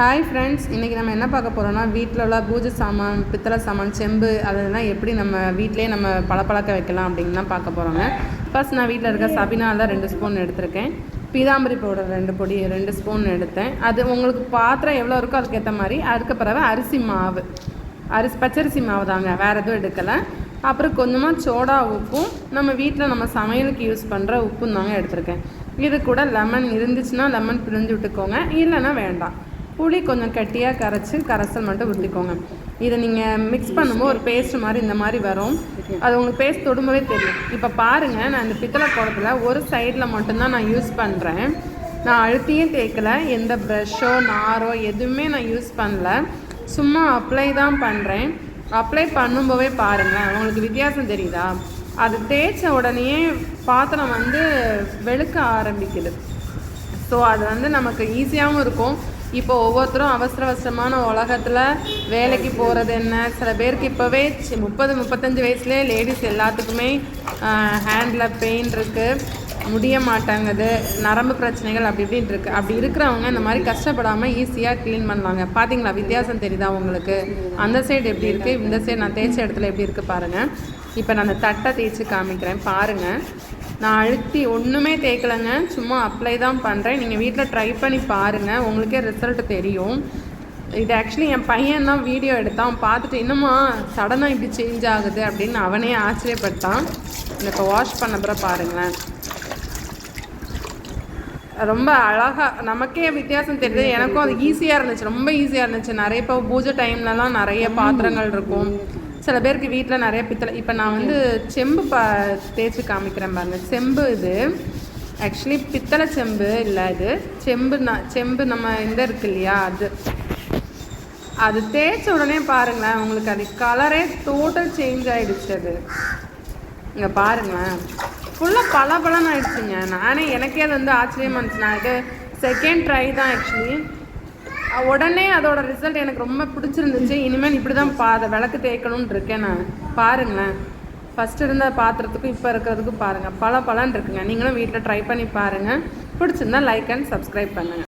Hi friends இன்றைக்கி நம்ம என்ன பார்க்க போகிறோம்னா வீட்டில் உள்ள பூஜை சாமான் பித்தளை சாமான் செம்பு அதெல்லாம் எப்படி நம்ம வீட்டிலே நம்ம பளபளக்க வைக்கலாம் அப்படின்னு தான் பார்க்க போகிறோங்க ஃபர்ஸ்ட் நான் வீட்டில் இருக்க சபினாவில் ரெண்டு ஸ்பூன் எடுத்திருக்கேன். பீதாம்பரி பவுடர் ரெண்டு பொடி ரெண்டு ஸ்பூன் எடுத்தேன். அது உங்களுக்கு பாத்திரம் எவ்வளோ இருக்கோ அதுக்கேற்ற மாதிரி அதுக்கு பிறகு அரிசி மாவு. அரிசி பச்சரிசி மாவு தாங்க வேறு எதுவும் எடுக்கலை. அப்புறம் கொஞ்சமாக சோடா உப்பும் நம்ம வீட்டில் நம்ம சமையலுக்கு யூஸ் பண்ணுற உப்பும் தாங்க எடுத்திருக்கேன். இது கூட லெமன் இருந்துச்சுன்னா லெமன் பிழிஞ்சு விட்டுக்கோங்க. இல்லைன்னா வேண்டாம். புளி கொஞ்சம் கட்டியாக கரைச்சி கரைசல் மட்டும் ஊற்றிக்கோங்க இதை நீங்கள் மிக்ஸ் பண்ணும்போது ஒரு பேஸ்ட் மாதிரி இந்த மாதிரி வரும். அது உங்களுக்கு பேஸ்ட் தொடும்போதே தெரியும். இப்போ பாருங்கள் நான் இந்த பித்தளை குடத்தில் ஒரு சைடில் மட்டும்தான் நான் யூஸ் பண்ணுறேன் நான் அழுத்தியும் தேய்க்கல. எந்த ப்ரஷ்ஷோ நாரோ எதுவுமே நான் யூஸ் பண்ணல. சும்மா அப்ளை தான் பண்ணுறேன் அப்ளை பண்ணும்போதே பாருங்கள் உங்களுக்கு வித்தியாசம் தெரியுதா? அது தேய்ச்ச உடனே பாத்திரம் வந்து வெளுக்க ஆரம்பிக்குது. ஸோ அது வந்து நமக்கு ஈஸியாகவும் இருக்கும். இப்போ ஒவ்வொருத்தரும் அவசர அவசரமான உலகத்தில் வேலைக்கு போகிறது என்ன? சில பேருக்கு இப்போவே முப்பது முப்பத்தஞ்சு வயசுலேயே லேடிஸ் எல்லாத்துக்குமே ஹேண்டில் பெயின் இருக்குது முடிய மாட்டாங்குது. நரம்பு பிரச்சனைகள் அப்படி இப்படின்னு இருக்குது அப்படி இருக்கிறவங்க இந்த மாதிரி கஷ்டப்படாமல் ஈஸியாக க்ளீன் பண்ணலாங்க. பார்த்தீங்களா வித்தியாசம் தெரியுதா உங்களுக்கு? அந்த சைடு எப்படி இருக்குது இந்த சைடு நான் தேய்ச்ச இடத்துல எப்படி இருக்குது பாருங்கள் இப்போ நான் அந்த தட்டை தேய்ச்சி காமிக்கிறேன். பாருங்கள் நான் அழுத்தி ஒன்றுமே தேய்க்கலைங்க சும்மா அப்ளை தான் பண்ணுறேன் நீங்கள் வீட்டில் ட்ரை பண்ணி பாருங்கள் உங்களுக்கே ரிசல்ட் தெரியும். இது ஆக்சுவலி என் பையன் தான் வீடியோ எடுத்தான். பார்த்துட்டு இன்னுமா சடனாக இப்படி சேஞ்ச் ஆகுது அப்படின்னு அவனே ஆச்சரியப்பட்டான். இப்போ வாஷ் பண்ண பாருங்களேன். ரொம்ப அழகாக நமக்கே வித்தியாசம் தெரியுது. எனக்கும் அது ஈஸியாக இருந்துச்சு. ரொம்ப ஈஸியாக இருந்துச்சு. நிறைய இப்போ பூஜை டைம்லலாம் நிறைய பாத்திரங்கள் இருக்கும். சில பேருக்கு வீட்டில் நிறைய பித்தளை. இப்போ நான் வந்து செம்பு பா தேய்ச்சி காமிக்கிறேன் பாருங்க. செம்பு இது. ஆக்சுவலி பித்தளை செம்பு இல்லை இது. செம்பு நான் செம்பு நம்ம இந்த இருக்கு இல்லையா அது. அது தேய்ச்ச உடனே பாருங்களேன் உங்களுக்கு அது கலரே டோட்டல் சேஞ்ச் ஆகிடுச்சு அது. இங்கே பாருங்களேன். ஃபுல்லாக பல பலன் ஆயிடுச்சுங்க. நானே எனக்கே அது வந்து ஆச்சரியமாக இருந்துச்சு. நான் இது செகண்ட் ட்ரை தான் ஆக்சுவலி உடனே அதோட ரிசல்ட் எனக்கு ரொம்ப பிடிச்சிருந்துச்சு. இனிமேல் இப்படி தான் பா அதை விளக்கு தேய்க்கணும்னு இருக்கேன் நான். பாருங்களேன். ஃபஸ்ட்டு இருந்த பாத்திரத்துக்கும் இப்போ இருக்கிறதுக்கும் பாருங்கள் பல பலன் இருக்குங்க. நீங்களும் வீட்டில் ட்ரை பண்ணி பாருங்கள் பிடிச்சிருந்தா லைக் அண்ட் சப்ஸ்கிரைப் பண்ணுங்கள்